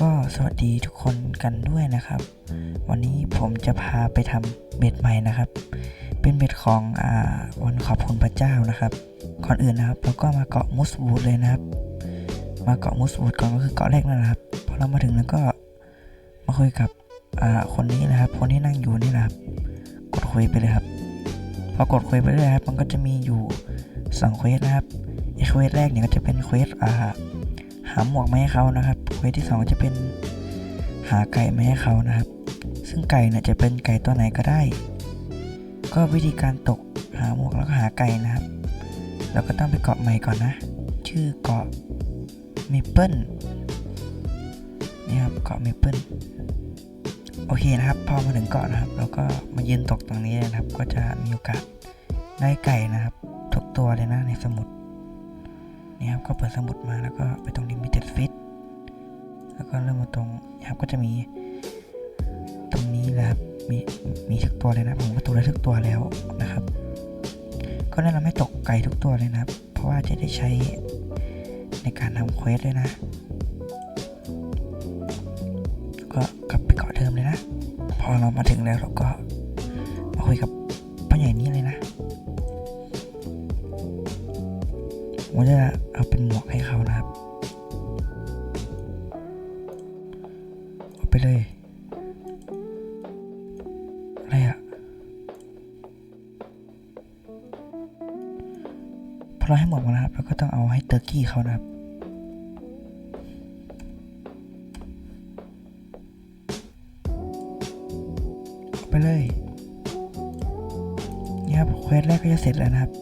ก็สวัสดีทุกคนกันด้วยนะครับ วันนี้ผมจะพาไปทำเบ็ดใหม่นะครับ เป็นเบ็ดของอ่าวันขอบคุณพระเจ้านะครับ ก่อนอื่นนะครับเราก็มาเกาะมุสวูดเลยนะครับ มาเกาะมุสวูดก่อนก็คือเกาะแรกนั่นแหละครับพอเรามาถึงแล้วก็มาคุยกับอ่าคนนี้นะครับ คนที่นั่งอยู่นี่นะครับ กดคุยไปเลยครับ พอกดคุยไปเรื่อยครับ มันก็จะมีอยู่สองเควสนะครับอเควสแรกเนี่ยก็จะเป็นเควสอ่าาหมวกมาให้เขานะครับเควสที่สองจะเป็นหาไก่มาให้เขานะครับ ซึ่งไก่เนี่ยจะเป็นไก่ตัวไหนก็ได้ ก็วิธีการตกหาหมวกแล้วก็หาไก่นะครับ เราก็ต้องไปเกาะใหม่ก่อนนะ ชื่อเกาะเมเปิลนี่ครับเกาะเมเปิลโอเคนะครับ พอมาถึงเกาะนะครับ เราก็มายืนตกตรงนี้นะครับ ก็จะมีโอกาสได้ไก่นะครับ ทุกตัวเลยนะในสมุด นี่ครับก็เปิดสมุดมาแล้วก็ไปตรง limited fit แล้วก็เริ่มมาตรงนะครับก็จะมี ตรงนี้นะครับมีมีทุกตัวเลยนะผมก็ตัวได้ทุกตัวแล้วนะครับ ก็แนะนำให้ตกไก่ทุกตัวเลยนะครับ เพราะว่าจะได้ใช้ในการทำเควสด้วยนะ ก็กลับไปเกาะเดิมเลยนะ พอเรามาถึงแล้วเราก็มาคุยกับพ่อใหญ่นี้เลยนะผมจะ เป็นหมวกให้เขานะครับเอาไปเลยอะไรอะพอเราให้หมวกมานะครับเราก็ต้องเอาให้เตอร์กี้เขานะครับเอาไปเลยนี่ครับเควสแรกก็จะเสร็จแล้วนะครับ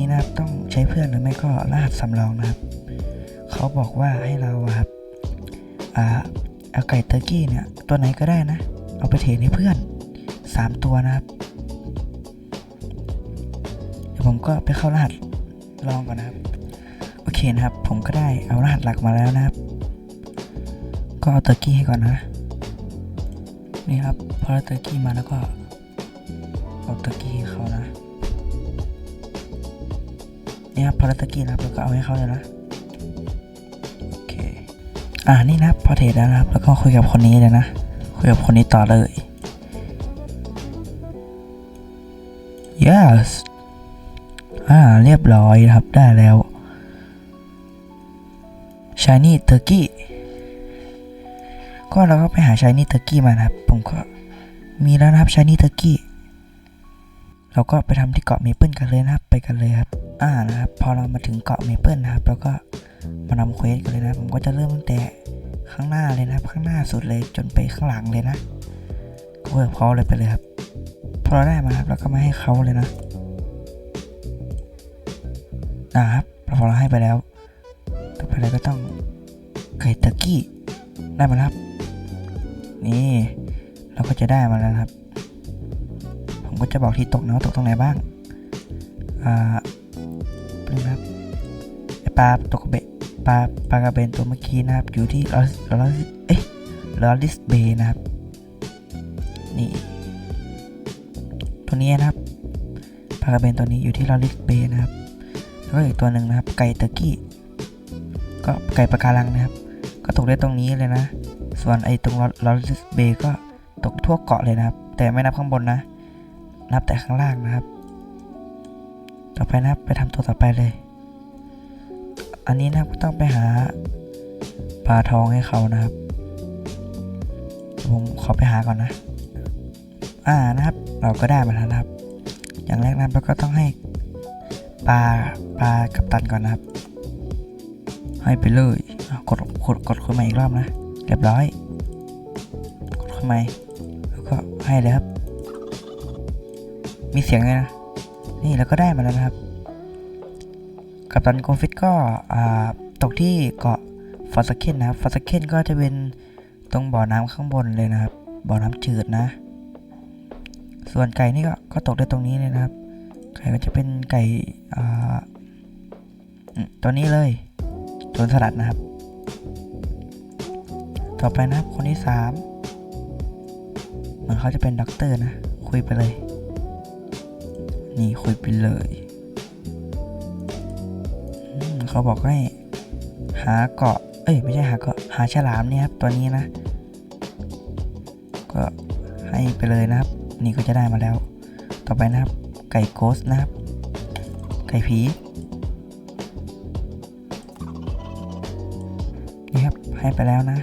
นี้นะครับต้องใช้เพื่อนหรือไม่ก็รหัสสำรองนะครับ เขาบอกว่าให้เราครับอ่าเอาไก่เตอร์กี้เนี่ยตัวไหนก็ได้นะ เอาไปเทให้เพื่อน 3 ตัวนะครับเดี๋ยวผมก็ไปเข้ารหัสลองก่อนนะครับ โอเคนะครับ ผมก็ได้เอารหัสหลักมาแล้วนะครับ ก็เอาเตอร์กี้ให้ก่อนนะ นี่ครับพอเตอร์กี้มาแล้วก็เอาเตอร์กี้เขานะ นี่ครับพอเราตะกี้นะครับแล้วก็เอาให้เขาเลยนะโอเคอ่านี่นะพอเทรดแล้วนะครับ แล้วก็คุยกับคนนี้เลยนะคุยกับคนนี้ต่อเลย yes อ่าเรียบร้อยครับได้แล้ว shiny turkey ก็เราก็ไปหา shiny turkey มานะครับ ผมก็มีแล้วนะครับ shiny turkey เราก็ไปทำที่เกาะเมเปิลกันเลยนะครับ ไปกันเลยครับ อ่านะครับ พอเรามาถึงเกาะเมเปิลนะครับเราก็มาทำเควสกันเลยนะ ผมก็จะเริ่มตั้งแต่ข้างหน้าเลยนะครับ ข้างหน้าสุดเลยจนไปข้างหลังเลยนะก็เวิร์กพอเลยไปเลยครับ พอเราได้มาครับเราก็มาให้เขาเลยนะนะครับพอเราให้ไปแล้วต่อไปเราก็ต้องไก่ตะกี้ได้มาครับ นี่เราก็จะได้มาแล้วครับ ผมก็จะบอกที่ตกนะว่าตกตรงไหนบ้าง อ่า นะครับปลาตกเบะปลาปลากระเบนตัวเมื่อกี้นะครับ อยู่ที่ลอสลอสเอ๊ะลอริสเบย์นะครับ นี่ตัวนี้นะครับปลากระเบนตัวนี้อยู่ที่ลอริสเบย์นะครับแล้วก็อีกตัวหนึ่งนะครับ ไก่เตอร์กี้ ก็ไก่ปะการังนะครับ ก็ตกได้ตรงนี้เลยนะ ส่วนไอ้ตรงลอริสเบย์ก็ตกทั่วเกาะเลยนะครับ แต่ไม่นับข้างบนนะ นับแต่ข้างล่างนะครับ ต่อไปนะครับไปทำตัวต่อไปเลย อันนี้นะครับก็ต้องไปหาปลาทองให้เขานะครับ ผมขอไปหาก่อนนะ อ่านะครับ เราก็ได้มาแล้วนะครับ อย่างแรกนะเราก็ต้องให้ปลาปลากับตันก่อนนะครับ ให้ไปเลยกดกดกดคนใหม่อีกรอบนะเรียบร้อย กดคนใหม่แล้วก็ให้เลยครับ มีเสียงเลยนะ นี่แล้วก็ได้มาแล้วนะครับ กัปตันโกฟิตก็ตกที่เกาะฟอสเคนนะครับฟอสเคนก็จะเป็นตรงบ่อน้ำข้างบนเลยนะครับ บ่อน้ำจืดนะ ส่วนไก่นี่ก็ก็ตกได้ตรงนี้เลยนะครับ ไก่ก็จะเป็นไก่ตัวนี้เลยโจนสลัดนะครับ ต่อไปนะครับคนที่สามเหมือนเขาจะเป็นด็อกเตอร์นะ คุยไปเลย นี่คุยไปเลย เขาบอกให้ หาเกาะ เอ้ยไม่ใช่หาเกาะ หาฉลามเนี่ยครับตัวนี้นะ ก็ให้ไปเลยนะครับ นี่ก็จะได้มาแล้ว ต่อไปนะครับ ไก่โกสนะครับ ไก่ผีนี่ครับให้ไปแล้วนะ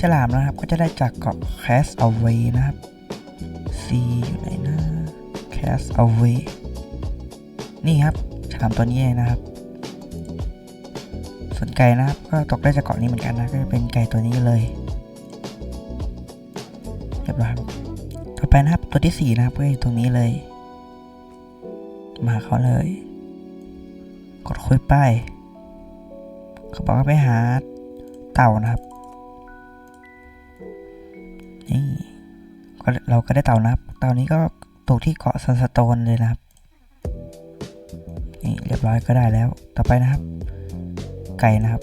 ฉลามนะครับก็จะได้จากเกาะ Cast Away นะครับ C อยู่ไหนนะ Cast Away นี่ครับฉลามตัวนี้นะครับ ส่วนไก่นะครับ ก็ตกได้จากเกาะนี้เหมือนกันนะ ก็จะเป็นไก่ตัวนี้เลยเรียบร้อยครับต่อไปนะครับตัวที่สี่นะครับก็อยู่ตรงนี้เลย มาเขาเลย กดคุยป้ายเขาบอกว่าไปหาเต่านะครับนี่เราก็ได้เต่านะครับ เต่านี้ก็ ตกที่เกาะซันสโตนเลยนะครับ นี่เรียบร้อยก็ได้แล้ว ต่อไปนะครับ ไก่นะครับ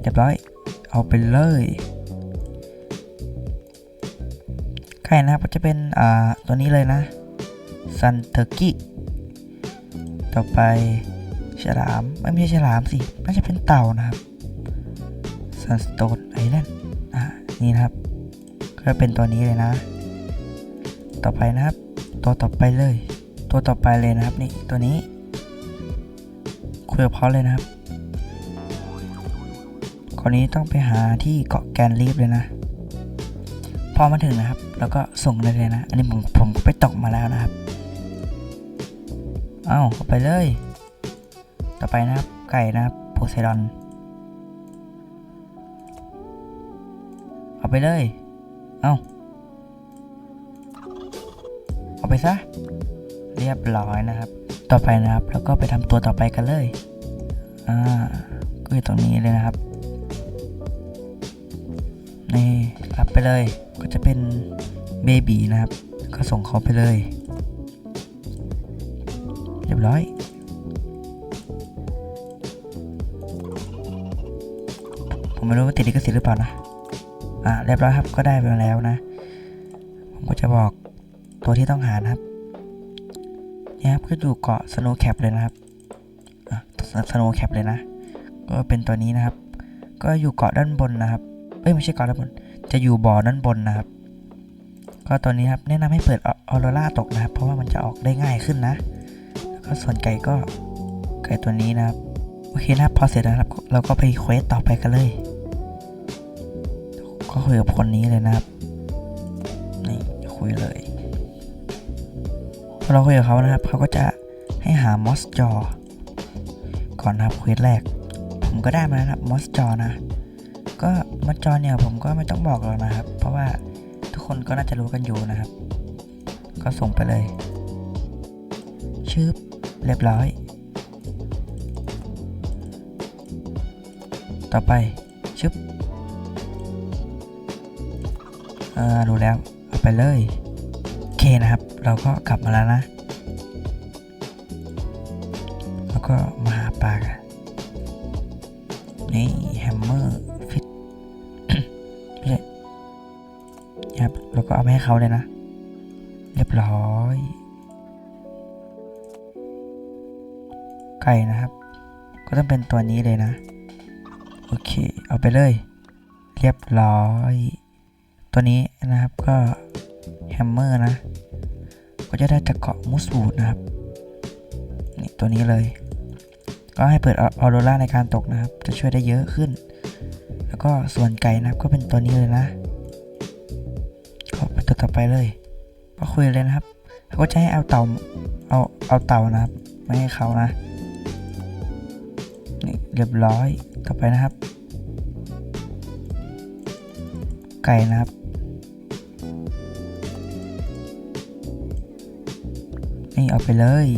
เรียบร้อย เอาไปเลย ไก่นะครับก็จะเป็นอ่าตัวนี้เลยนะ ซันเทอร์กี้ ต่อไปฉลาม ไม่ม่ใช่ฉลามสิน่าจะเป็นเต่านะครับ ซันสโตน นี่นะครับ ก็เป็นตัวนี้เลยนะ ต่อไปนะครับ ตัวต่อไปเลย ตัวต่อไปเลยนะครับนี่ตัวนี้คุยกับเขาเลยนะครับคนนี้ต้องไปหาที่เกาะแกนลีฟเลยนะ พอมาถึงนะครับ แล้วก็ส่งได้เลยนะ อันนี้ผมผมไปตกมาแล้วนะครับ เอาเอาไปเลย ต่อไปนะครับ ไก่นะครับโพไซดอน เอาไปเลย เอาเอาไปซะ เรียบร้อยนะครับ ต่อไปนะครับ แล้วก็ไปทำตัวต่อไปกันเลย อ่า ก็อยู่ตรงนี้เลยนะครับ นี่รับไปเลย ก็จะเป็นเบบีนะครับ ก็ส่งเขาไปเลย เรียบร้อยผมไม่รู้ว่าติดลิขสิทธิ์หรือเปล่านะ อ่าเรียบร้อยครับก็ได้ไปแล้วนะ ผมก็จะบอกตัวที่ต้องหานะครับเนี่ยครับก็อยู่เกาะสโนว์แคปเลยนะครับสโนว์แคปเลยนะ ก็เป็นตัวนี้นะครับ ก็อยู่เกาะด้านบนนะครับเอ้ยไม่ใช่เกาะด้านบน จะอยู่บ่อด้านบนนะครับ ก็ตัวนี้ครับแนะนำให้เปิดออโรราตกนะครับ เพราะว่ามันจะออกได้ง่ายขึ้นนะแล้วก็ส่วนไก่ก็ไก่ตัวนี้นะครับโอเคนะครับพอเสร็จแล้วนะครับ เราก็ไปเควสต่อไปกันเลย ก็คุยกับคนนี้เลยนะครับ นี่คุยเลยพอเราคุยกับเขานะครับ เขาก็จะให้หามอสจอ ก่อนนะครับเควสแรก ผมก็ได้มาแล้วนะครับมอสจอนะ ก็มอสจอเนี่ยผมก็ไม่ต้องบอกแล้วนะครับ เพราะว่าทุกคนก็น่าจะรู้กันอยู่นะครับ ก็ส่งไปเลย ชืบเรียบร้อย ต่อไปชึบ ออรู้แล้วเอาไปเลยโอเคนะครับ เราก็กลับมาแล้วนะ แล้วก็มาหาปลากันนี่แฮมเมอร์ฟิตไม่ใช่นี่ครับแล้วก็เอาไปให้เขาเลยนะ เรียบร้อยไก่นะครับ ก็ต้องเป็นตัวนี้เลยนะ โอเค เอาไปเลย เรียบร้อย ตัวนี้ นะครับก็แฮมเมอร์นะ ก็จะได้จากเกาะมูสบูดนะครับนี่ตัวนี้เลย ก็ให้เปิดออโรราในการตกนะครับ จะช่วยได้เยอะขึ้น แล้วก็ส่วนไก่นะครับก็เป็นตัวนี้เลยนะก็ไปตัวต่อไปเลย ก็คุยเลยนะครับเขาก็จะให้เอาเต่าเอาเอาเต่านะครับไม่ให้เขานะนี่เรียบร้อยต่อไปนะครับ ไก่นะครับ นี่เอาไปเลย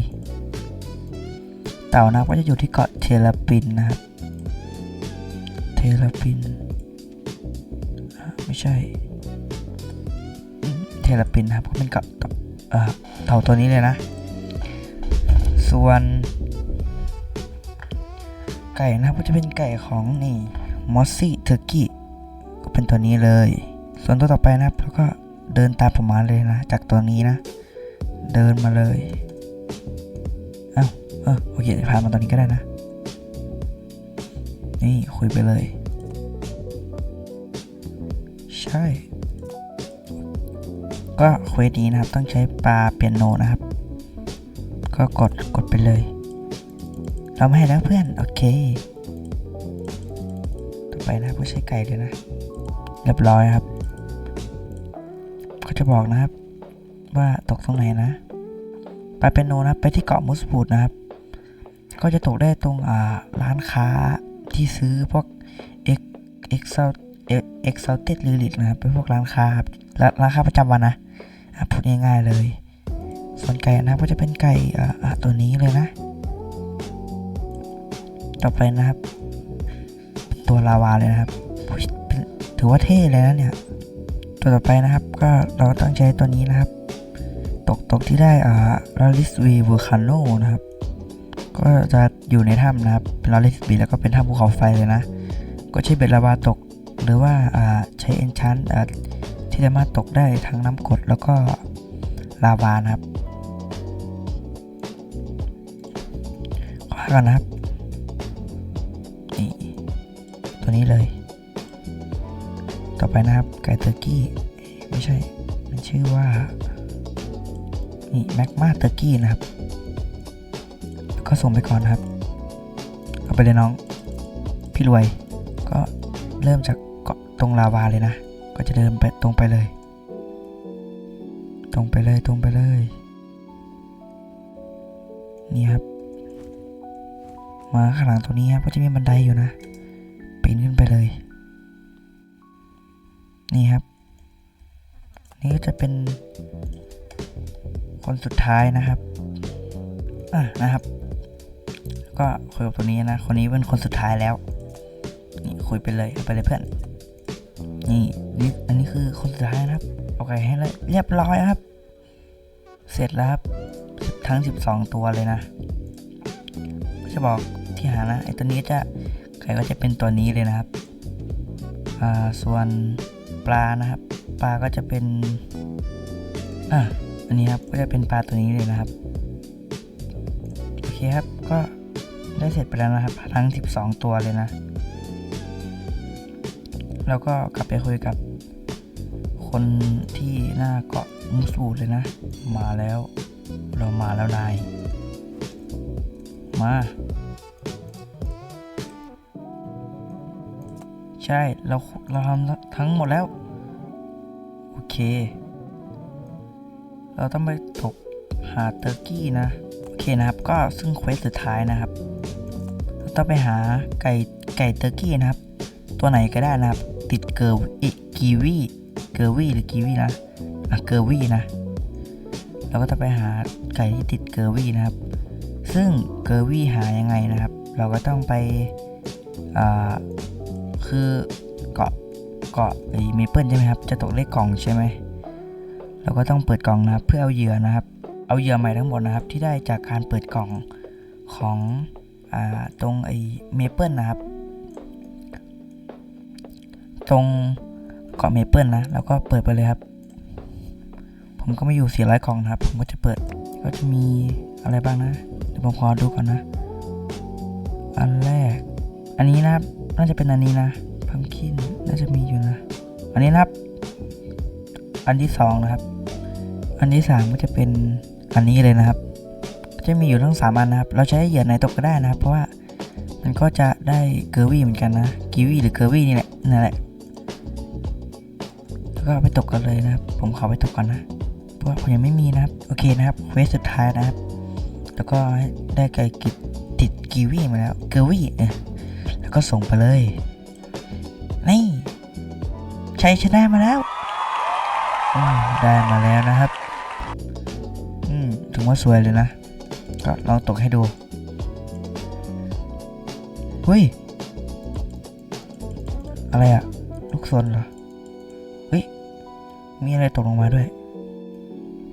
เต่านะก็จะอยู่ที่เกาะเทลปินนะครับ เทลปิน ไม่ใช่ เทลปินนะครับก็เป็นเกาะเอ่อเต่าตัวนี้เลยนะ ส่วน ไก่นะครับก็จะเป็นไก่ของนี่มอสซี่เทอร์กี้ก็เป็นตัวนี้เลย ส่วนตัวต่อไปนะครับแล้วก็เดินตามผมมาเลยนะ จากตัวนี้นะ เดินมาเลยเอ้าเออโอเคพามาตอนนี้ก็ได้นะ นี่คุยไปเลย ใช่ ก็เควสนี้นะครับต้องใช้ปลาเปียโนนะครับ ก็กดกดไปเลย เราไม่ให้แล้วเพื่อน โอเค ต่อไปนะผู้ใช้ไก่เลยนะ เรียบร้อยครับ ก็จะบอกนะครับ ว่าตกตรงไหนนะปาเปียโนนะครับไปที่เกาะมุสบูดนะครับ ก็จะตกได้ตรงอ่าร้านค้าที่ซื้อพวก X X s o u X s o u t e d l i l i t นะครับเป็นพวกร้านค้าครับร้านค้าประจำวันนะพูดง่ายๆเลย ส่วนไก่นะครับก็จะเป็นไก่อ่าตัวนี้เลยนะ ต่อไปนะครับเป็นตัวลาวาเลยนะครับถือว่าเท่เลยนะเนี่ย ตัวต่อไปนะครับ ก็เราก็ต้องใช้ตัวนี้นะครับ ตกตกที่ได้อ่าลาลิสวีว l คาโนนะครับ ก็จะอยู่ในถ้ำนะครับเป็นลาลิสวีแล้วก็เป็นถ้ำภูเขาไฟเลยนะ ก็ใช้เบ็ดลาวาตก หรือว่าอ่าใช้เอนชันที่สามารถตกได้ทั้งน้ำกรดแล้วก็ลาวานะครับขอก่อนนะครับนี่ตัวนี้เลย ต่อไปนะครับไก่เตอร์กี้ไม่ใช่ มันชื่อว่า นี่แมกมาเตอร์กี้นะครับ ก็ส่งไปก่อนนะครับ เอาไปเลยน้อง พี่รวย ก็เริ่มจากเกาะตรงลาวาเลยนะ ก็จะเดินไปตรงไปเลย ตรงไปเลยตรงไปเลย นี่ครับ มาข้างหลังตัวนี้ครับก็จะมีบันไดอยู่นะปีนขึ้นไปเลย นี่ครับ นี่ก็จะเป็น คนสุดท้ายนะครับอะนะครับ ก็คุยกับตัวนี้นะ คนนี้เป็นคนสุดท้ายแล้ว นี่คุยไปเลยไปเลยเพื่อน นี่นี่อันนี้คือคนสุดท้ายนะครับโอเคให้เลยเรียบร้อยครับ เสร็จแล้วครับ ทั้ง 12 ตัวเลยนะจะบอกที่หานะไอตัวนี้จะไก่ก็จะเป็นตัวนี้เลยนะครับอ่าส่วนปลานะครับ ปลาก็จะเป็นอะ อันนี้ครับก็จะเป็นปลาตัวนี้เลยนะครับ โอเคครับก็ได้เสร็จไปแล้วนะครับ ทั้ง 12 ตัวเลยนะ แล้วก็กลับไปคุยกับคนที่หน้าเกาะมุสูดเลยนะ มาแล้วเรามาแล้วนาย มา ใช่ เราเราทำทั้งหมดแล้ว โอเค เราต้องไปตกหาเตอร์กี้นะ โอเคนะครับก็ซึ่งเควสสุดท้ายนะครับ เราต้องไปหาไก่ไก่เตอร์กี้นะครับ ตัวไหนก็ได้นะครับ ติดเกอร์อิกีวีเกอร์วีหรือกีวีนะอะเกอร์วีนะเราก็จะไปหาไก่ที่ติดเกอร์วีนะครับ ซึ่งเกอร์วีหายังไงนะครับ เราก็ต้องไปอ่าคือเกาะเกาะไอ้เมเปิลใช่ไหมครับ จะตกเลขกล่องใช่ไหม เราก็ต้องเปิดกล่องนะครับ เพื่อเอาเหยื่อนะครับ เอาเหยื่อใหม่ทั้งหมดนะครับ ที่ได้จากการเปิดกล่องของอตรงไอ้เมเปิลนะครับ ตรงเกาะเมเปิลนะแล้วก็เปิดไปเลยครับ ผมก็ไม่อยู่400กล่องนะครับ ผมก็จะเปิดก็จะมีอะไรบ้างนะเดี๋ยวผมขอดูก่อนนะ อันแรก อันนี้นะครับ น่าจะเป็นอันนี้นะพัมคินน่าจะมีอยู่นะ อันนี้นะครับ อันที่สองนะครับ อันที่สามก็จะเป็นอันนี้เลยนะครับ จะมีอยู่ทั้งสามอันนะครับ เราใช้เหยื่อไหนตกก็ได้นะครับ เพราะว่ามันก็จะได้เกอร์วี่เหมือนกันนะกีวี่หรือเกอร์วี่นี่แหละนั่นแหละแล้วก็ไปตกกันเลยนะครับ ผมขอไปตกก่อนนะเพราะว่าผมยังไม่มีนะครับ โอเคนะครับเวสสุดท้ายนะครับ แล้วก็ได้ไก่กิดติดกีวี่มาแล้วเกอร์วี่เออแล้วก็ส่งไปเลยนี่ชัยชนะมาแล้ว ได้มาแล้วนะครับ อืมถึงว่าสวยเลยนะ ก็ลองตกให้ดู เฮ้ย อะไรอะลูกศรเหรอ เฮ้ย มีอะไรตกลงมาด้วย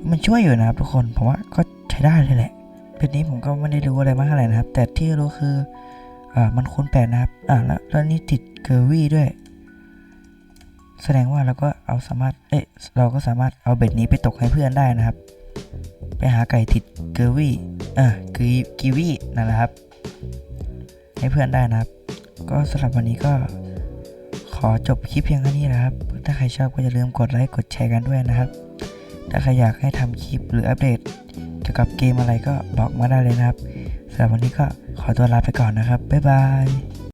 มันช่วยอยู่นะครับทุกคน ผมว่าก็ใช้ได้เลยแหละเป็นนี้ผมก็ไม่ได้รู้อะไรมากอะไรนะครับ แต่ที่รู้คือ อ่า มันคุ้นแปลกนะครับ อ่าแล้วแล้วนี่ติดเกอร์วี่ด้วย แสดงว่าเราก็เอาสามารถ เอ๊ะ เราก็สามารถเอาเบ็ดนี้ไปตกให้เพื่อนได้นะครับ ไปหาไก่ติดเกอร์วี่เออกีกีวีนั่นแหละครับ ให้เพื่อนได้นะครับ ก็สำหรับวันนี้ก็ขอจบคลิปเพียงเท่านี้นะครับ ถ้าใครชอบก็อย่าลืมกดไลค์ กดแชร์กันด้วยนะครับ ถ้าใครอยากให้ทำคลิปหรืออัปเดตเกี่ยวกับเกมอะไรก็บอกมาได้เลยนะครับสำหรับวันนี้ก็ขอตัวลาไปก่อนนะครับ บ๊ายบาย